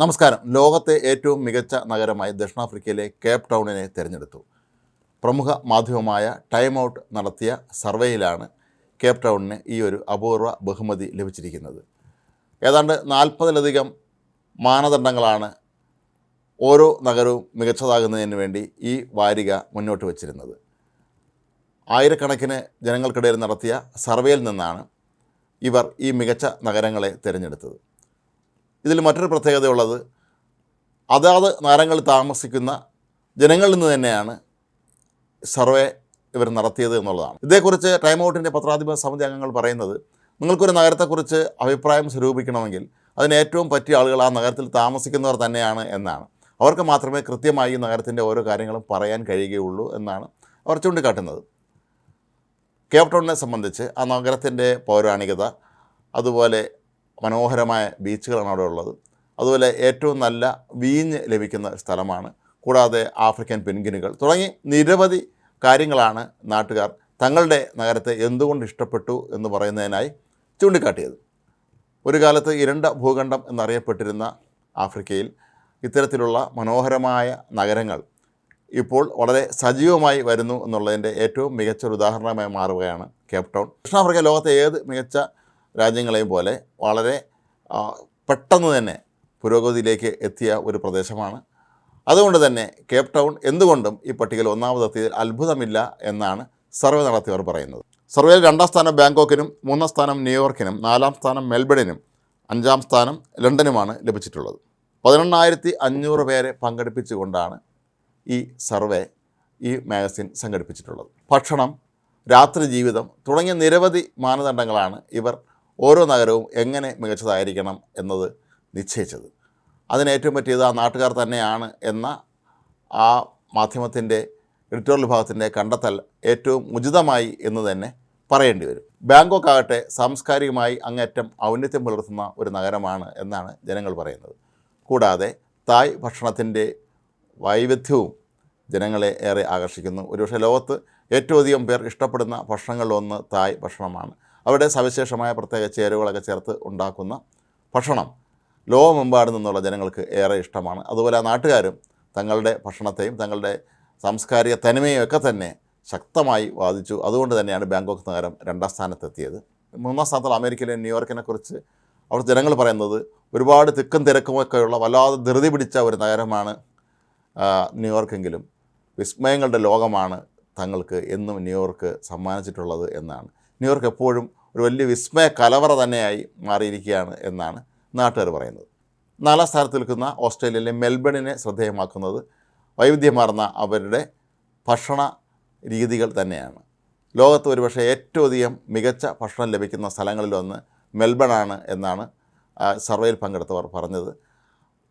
നമസ്കാരം. ലോകത്തെ ഏറ്റവും മികച്ച നഗരമായി ദക്ഷിണാഫ്രിക്കയിലെ കേപ്പ് ടൗണിനെ തിരഞ്ഞെടുത്തു. പ്രമുഖ മാധ്യമമായ ടൈം ഔട്ട് നടത്തിയ സർവേയിലാണ് കേപ്പ് ടൗണിന് ഈ ഒരു അപൂർവ ബഹുമതി ലഭിച്ചിരിക്കുന്നത്. ഏതാണ്ട് നാൽപ്പതിലധികം മാനദണ്ഡങ്ങളാണ് ഓരോ നഗരവും മികച്ചതാകുന്നതിന് വേണ്ടി ഈ വാരിക മുന്നോട്ട് വച്ചിരുന്നത്. ആയിരക്കണക്കിന് ജനങ്ങൾക്കിടയിൽ നടത്തിയ സർവേയിൽ നിന്നാണ് ഇവർ ഈ മികച്ച നഗരങ്ങളെ തിരഞ്ഞെടുത്തത്. ഇതിൽ മറ്റൊരു പ്രത്യേകതയുള്ളത് അതാത് നഗരങ്ങളിൽ താമസിക്കുന്ന ജനങ്ങളിൽ നിന്ന് തന്നെയാണ് സർവേ ഇവർ നടത്തിയത് എന്നുള്ളതാണ്. ഇതേക്കുറിച്ച് ടൈം ഔട്ടിന്റെ പത്രാധിപ സമിതി അംഗങ്ങൾ പറയുന്നത് നിങ്ങൾക്കൊരു നഗരത്തെക്കുറിച്ച് അഭിപ്രായം സ്വരൂപിക്കണമെങ്കിൽ അതിന് ഏറ്റവും പറ്റിയ ആളുകൾ ആ നഗരത്തിൽ താമസിക്കുന്നവർ തന്നെയാണ് എന്നാണ്. അവർക്ക് മാത്രമേ കൃത്യമായി ഈ നഗരത്തിന്റെ ഓരോ കാര്യങ്ങളും പറയാൻ കഴിയുകയുള്ളൂ എന്നാണ് അവർ ചൂണ്ടിക്കാട്ടുന്നത്. കേപ്ടൗണിനെ സംബന്ധിച്ച് ആ നഗരത്തിന്റെ പൗരാണികത അതുപോലെ മനോഹരമായ ബീച്ചുകളാണ് അവിടെ ഉള്ളത്. അതുപോലെ ഏറ്റവും നല്ല വീഞ്ഞ് ലഭിക്കുന്ന സ്ഥലമാണ്. കൂടാതെ ആഫ്രിക്കൻ പെൻഗിനുകൾ തുടങ്ങി നിരവധി കാര്യങ്ങളാണ് നാട്ടുകാർ തങ്ങളുടെ നഗരത്തെ എന്തുകൊണ്ട് ഇഷ്ടപ്പെട്ടു എന്ന് പറയുന്നതിനായി ചൂണ്ടിക്കാട്ടിയത്. ഒരു കാലത്ത് ഇരണ്ട ഭൂഖണ്ഡം എന്നറിയപ്പെട്ടിരുന്ന ആഫ്രിക്കയിൽ ഇത്തരത്തിലുള്ള മനോഹരമായ നഗരങ്ങൾ ഇപ്പോൾ വളരെ സജീവമായി വരുന്നു എന്നുള്ളതിന്റെ ഏറ്റവും മികച്ച ഒരു ഉദാഹരണമായി മാറുകയാണ് കേപ്പ് ടൗൺ ദക്ഷിണാഫ്രിക്ക ലോകത്തെ ഏത് മികച്ച രാജ്യങ്ങളെയും പോലെ വളരെ പെട്ടെന്ന് തന്നെ പുരോഗതിയിലേക്ക് എത്തിയ ഒരു പ്രദേശമാണ്. അതുകൊണ്ട് തന്നെ കേപ്പ് ടൗൺ എന്തുകൊണ്ടും ഈ പട്ടികയിൽ ഒന്നാമതെത്തിയതിൽ അത്ഭുതമില്ല എന്നാണ് സർവേ നടത്തിയവർ പറയുന്നത്. സർവേയിൽ രണ്ടാം സ്ഥാനം ബാങ്കോക്കിനും മൂന്നാം സ്ഥാനം ന്യൂയോർക്കിനും നാലാം സ്ഥാനം മെൽബണിനും അഞ്ചാം സ്ഥാനം ലണ്ടനുമാണ് ലഭിച്ചിട്ടുള്ളത്. പതിനെണ്ണായിരത്തി അഞ്ഞൂറ് പേരെ പങ്കെടുപ്പിച്ചുകൊണ്ടാണ് ഈ സർവേ ഈ മാഗസിൻ സംഘടിപ്പിച്ചിട്ടുള്ളത്. ഭക്ഷണം രാത്രി ജീവിതം തുടങ്ങിയ നിരവധി മാനദണ്ഡങ്ങളാണ് ഇവർ ഓരോ നഗരവും എങ്ങനെ മികച്ചതായിരിക്കണം എന്നത് നിശ്ചയിച്ചത്. അതിനേറ്റവും പറ്റിയത് ആ നാട്ടുകാർ തന്നെയാണ് എന്ന ആ മാധ്യമത്തിന്റെ എഡിറ്റോറിയൽ വിഭാഗത്തിന്റെ കണ്ടെത്തൽ ഏറ്റവും ഉചിതമായി എന്ന് തന്നെ പറയേണ്ടി വരും. ബാങ്കോക്ക് ആകട്ടെ സാംസ്കാരികമായി അങ്ങേറ്റം ഔന്നത്യം പുലർത്തുന്ന ഒരു നഗരമാണ് എന്നാണ് ജനങ്ങൾ പറയുന്നത്. കൂടാതെ തായ് ഭക്ഷണത്തിന്റെ വൈവിധ്യവും ജനങ്ങളെ ഏറെ ആകർഷിക്കുന്നു. ഒരുപക്ഷെ ലോകത്ത് ഏറ്റവും അധികം പേർ ഇഷ്ടപ്പെടുന്ന ഭക്ഷണങ്ങളിലൊന്ന് തായ് ഭക്ഷണമാണ്. അവിടെ സവിശേഷമായ പ്രത്യേക ചേരുവകളൊക്കെ ചേർത്ത് ഉണ്ടാക്കുന്ന ഭക്ഷണം ലോകമെമ്പാടും നിന്നുള്ള ജനങ്ങൾക്ക് ഏറെ ഇഷ്ടമാണ്. അതുപോലെ ആ നാട്ടുകാരും തങ്ങളുടെ ഭക്ഷണത്തെയും തങ്ങളുടെ സാംസ്കാരിക തനിമയും ഒക്കെ തന്നെ ശക്തമായി വാദിച്ചു. അതുകൊണ്ട് തന്നെയാണ് ബാങ്കോക്ക് നഗരം രണ്ടാം സ്ഥാനത്തെത്തിയത്. മൂന്നാം സ്ഥാനത്തുള്ള അമേരിക്കയിലെ ന്യൂയോർക്കിനെ കുറിച്ച് ജനങ്ങൾ പറയുന്നത് ഒരുപാട് തിക്കും തിരക്കുമൊക്കെയുള്ള വല്ലാതെ ധൃതി പിടിച്ച ഒരു നഗരമാണ് ന്യൂയോർക്കെങ്കിലും. വിസ്മയങ്ങളുടെ ലോകമാണ് തങ്ങൾക്ക് എന്നും ന്യൂയോർക്ക് സമ്മാനിച്ചിട്ടുള്ളത് എന്നാണ്. ന്യൂയോർക്ക് എപ്പോഴും ഒരു വലിയ വിസ്മയ കലവറ തന്നെയായി മാറിയിരിക്കുകയാണ് എന്നാണ് നാട്ടുകാർ പറയുന്നത്. നാലാം സ്ഥാനത്ത് നിൽക്കുന്ന ഓസ്ട്രേലിയയിലെ മെൽബണിനെ ശ്രദ്ധേയമാക്കുന്നത് വൈവിധ്യമാർന്ന അവരുടെ ഭക്ഷണ രീതികൾ തന്നെയാണ്. ലോകത്ത് ഒരുപക്ഷെ ഏറ്റവും അധികം മികച്ച ഭക്ഷണം ലഭിക്കുന്ന സ്ഥലങ്ങളിലൊന്ന് മെൽബണാണ് എന്നാണ് സർവേയിൽ പങ്കെടുത്തവർ പറഞ്ഞത്.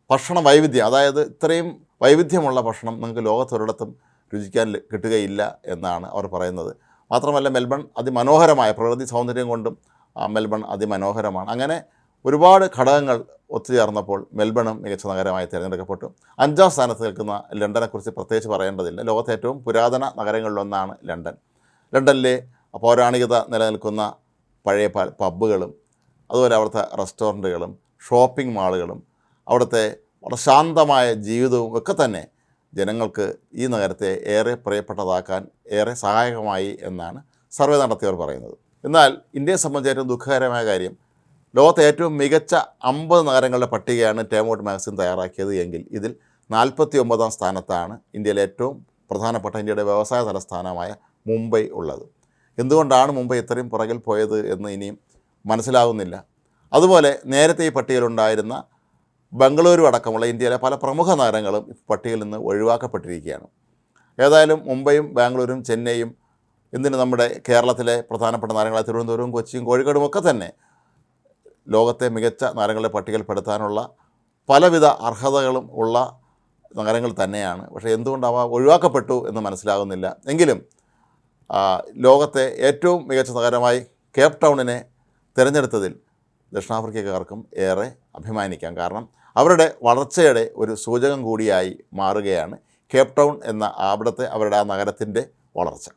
ഭക്ഷണ വൈവിധ്യം അതായത് ഇത്രയും വൈവിധ്യമുള്ള ഭക്ഷണം നിങ്ങൾക്ക് ലോകത്തൊരിടത്തും രുചിക്കാൻ കിട്ടുകയില്ല എന്നാണ് അവർ പറയുന്നത്. മാത്രമല്ല മെൽബൺ അതിമനോഹരമായ പ്രകൃതി സൗന്ദര്യം കൊണ്ടും മെൽബൺ അതിമനോഹരമാണ്. അങ്ങനെ ഒരുപാട് ഘടകങ്ങൾ ഒത്തുചേർന്നപ്പോൾ മെൽബണും മികച്ച നഗരമായി തിരഞ്ഞെടുക്കപ്പെട്ടു. അഞ്ചാം സ്ഥാനത്ത് നിൽക്കുന്ന ലണ്ടനെക്കുറിച്ച് പ്രത്യേകിച്ച് പറയേണ്ടതില്ല. ലോകത്തെ ഏറ്റവും പുരാതന നഗരങ്ങളിലൊന്നാണ് ലണ്ടൻ. ലണ്ടനിലെ പൗരാണികത നിലനിൽക്കുന്ന പഴയ പബ്ബുകളും അതുപോലെ അവിടുത്തെ റെസ്റ്റോറന്റുകളും ഷോപ്പിംഗ് മാളുകളും അവിടുത്തെ വളരെ ശാന്തമായ ജീവിതവും ഒക്കെ തന്നെ ജനങ്ങൾക്ക് ഈ നഗരത്തെ ഏറെ പ്രിയപ്പെട്ടതാക്കാൻ ഏറെ സഹായകമായി എന്നാണ് സർവേ നടത്തിയവർ പറയുന്നത്. എന്നാൽ ഇന്ത്യയെ സംബന്ധിച്ച് ഏറ്റവും ദുഃഖകരമായ കാര്യം ലോകത്തെ ഏറ്റവും മികച്ച അമ്പത് നഗരങ്ങളുടെ പട്ടികയാണ് ടേമോട്ട് മാഗസിൻ തയ്യാറാക്കിയത് എങ്കിൽ ഇതിൽ നാൽപ്പത്തി ഒമ്പതാം സ്ഥാനത്താണ് ഇന്ത്യയിലെ ഏറ്റവും പ്രധാനപ്പെട്ട ഇന്ത്യയുടെ വ്യവസായ തലസ്ഥാനമായ മുംബൈ ഉള്ളത്. എന്തുകൊണ്ടാണ് മുംബൈ ഇത്രയും പുറകിൽ പോയത് എന്ന് ഇനിയും മനസ്സിലാകുന്നില്ല അതുപോലെ നേരത്തെ ഈ പട്ടികയിലുണ്ടായിരുന്ന ബംഗളൂരു അടക്കമുള്ള ഇന്ത്യയിലെ പല പ്രമുഖ നഗരങ്ങളും പട്ടികയിൽ നിന്ന് ഒഴിവാക്കപ്പെട്ടിരിക്കുകയാണ്. ഏതായാലും മുംബൈയും ബാംഗ്ലൂരും ചെന്നൈയും ഇന്ന് നമ്മുടെ കേരളത്തിലെ പ്രധാനപ്പെട്ട നഗരങ്ങളായ തിരുവനന്തപുരവും കൊച്ചിയും കോഴിക്കോടും ഒക്കെ തന്നെ ലോകത്തെ മികച്ച നഗരങ്ങളെ പട്ടികയിൽപ്പെടുത്താനുള്ള പലവിധ അർഹതകളും ഉള്ള നഗരങ്ങൾ തന്നെയാണ്. പക്ഷേ എന്തുകൊണ്ട് അവ ഒഴിവാക്കപ്പെട്ടു എന്ന് മനസ്സിലാകുന്നില്ല. എങ്കിലും ലോകത്തെ ഏറ്റവും മികച്ച നഗരമായി കേപ്പ് ടൗണിനെ തിരഞ്ഞെടുത്തതിൽ ദക്ഷിണാഫ്രിക്കക്കാർക്കും ഏറെ അഭിമാനിക്കാം. കാരണം അവരുടെ വളർച്ചയുടെ ഒരു സൂചകം കൂടിയായി മാറുകയാണ് കേപ്പ് ടൗൺ എന്ന അവിടുത്തെ അവരുടെ ആ നഗരത്തിന്റെ വളർച്ച.